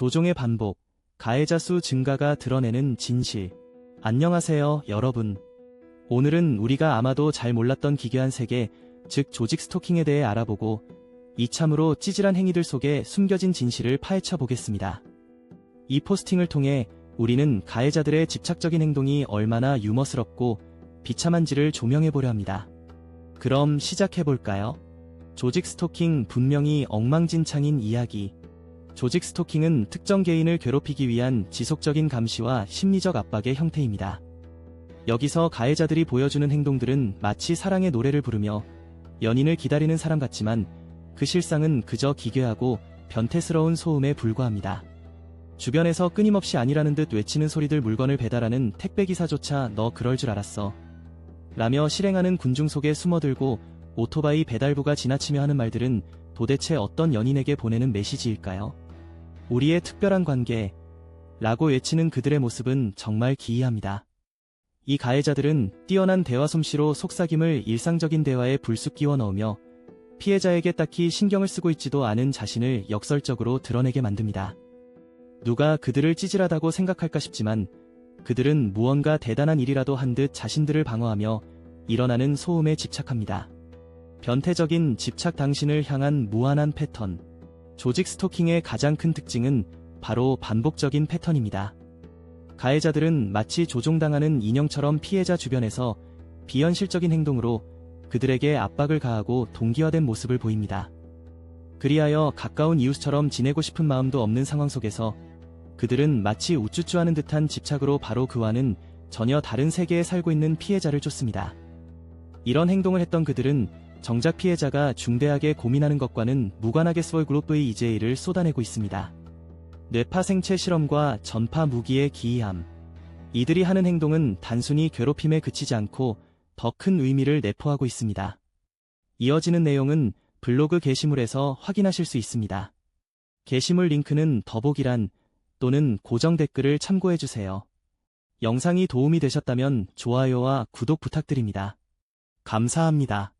조종의 반복, 가해자 수 증가가 드러내는 진실. 안녕하세요, 여러분. 오늘은 우리가 아마도 잘 몰랐던 기괴한 세계, 즉 조직 스토킹에 대해 알아보고 이참으로 찌질한 행위들 속에 숨겨진 진실을 파헤쳐 보겠습니다. 이 포스팅을 통해 우리는 가해자들의 집착적인 행동이 얼마나 유머스럽고 비참한지를 조명해 보려 합니다. 그럼 시작해 볼까요? 조직 스토킹 분명히 엉망진창인 이야기. 조직 스토킹은 특정 개인을 괴롭히기 위한 지속적인 감시와 심리적 압박의 형태입니다. 여기서 가해자들이 보여주는 행동들은 마치 사랑의 노래를 부르며 연인을 기다리는 사람 같지만 그 실상은 그저 기괴하고 변태스러운 소음에 불과합니다. 주변에서 끊임없이 아니라는 듯 외치는 소리들 물건을 배달하는 택배기사조차 너 그럴 줄 알았어. 라며 실행하는 군중 속에 숨어들고 오토바이 배달부가 지나치며 하는 말들은 도대체 어떤 연인에게 보내는 메시지일까요? 우리의 특별한 관계 라고 외치는 그들의 모습은 정말 기이합니다. 이 가해자들은 뛰어난 대화 솜씨로 속삭임을 일상적인 대화에 불쑥 끼워 넣으며 피해자에게 딱히 신경을 쓰고 있지도 않은 자신을 역설적으로 드러내게 만듭니다. 누가 그들을 찌질하다고 생각할까 싶지만 그들은 무언가 대단한 일이라도 한 듯 자신들을 방어하며 일어나는 소음에 집착합니다. 변태적인 집착 당신을 향한 무한한 패턴. 조직 스토킹의 가장 큰 특징은 바로 반복적인 패턴입니다. 가해자들은 마치 조종당하는 인형처럼 피해자 주변에서 비현실적인 행동으로 그들에게 압박을 가하고 동기화된 모습을 보입니다. 그리하여 가까운 이웃처럼 지내고 싶은 마음도 없는 상황 속에서 그들은 마치 우쭈쭈하는 듯한 집착으로 바로 그와는 전혀 다른 세계에 살고 있는 피해자를 쫓습니다. 이런 행동을 했던 그들은 정작 피해자가 중대하게 고민하는 것과는 무관하게 스월 글로브의 이제이를 쏟아내고 있습니다. 뇌파 생체 실험과 전파 무기의 기이함. 이들이 하는 행동은 단순히 괴롭힘에 그치지 않고 더 큰 의미를 내포하고 있습니다. 이어지는 내용은 블로그 게시물에서 확인하실 수 있습니다. 게시물 링크는 더보기란 또는 고정 댓글을 참고해주세요. 영상이 도움이 되셨다면 좋아요와 구독 부탁드립니다. 감사합니다.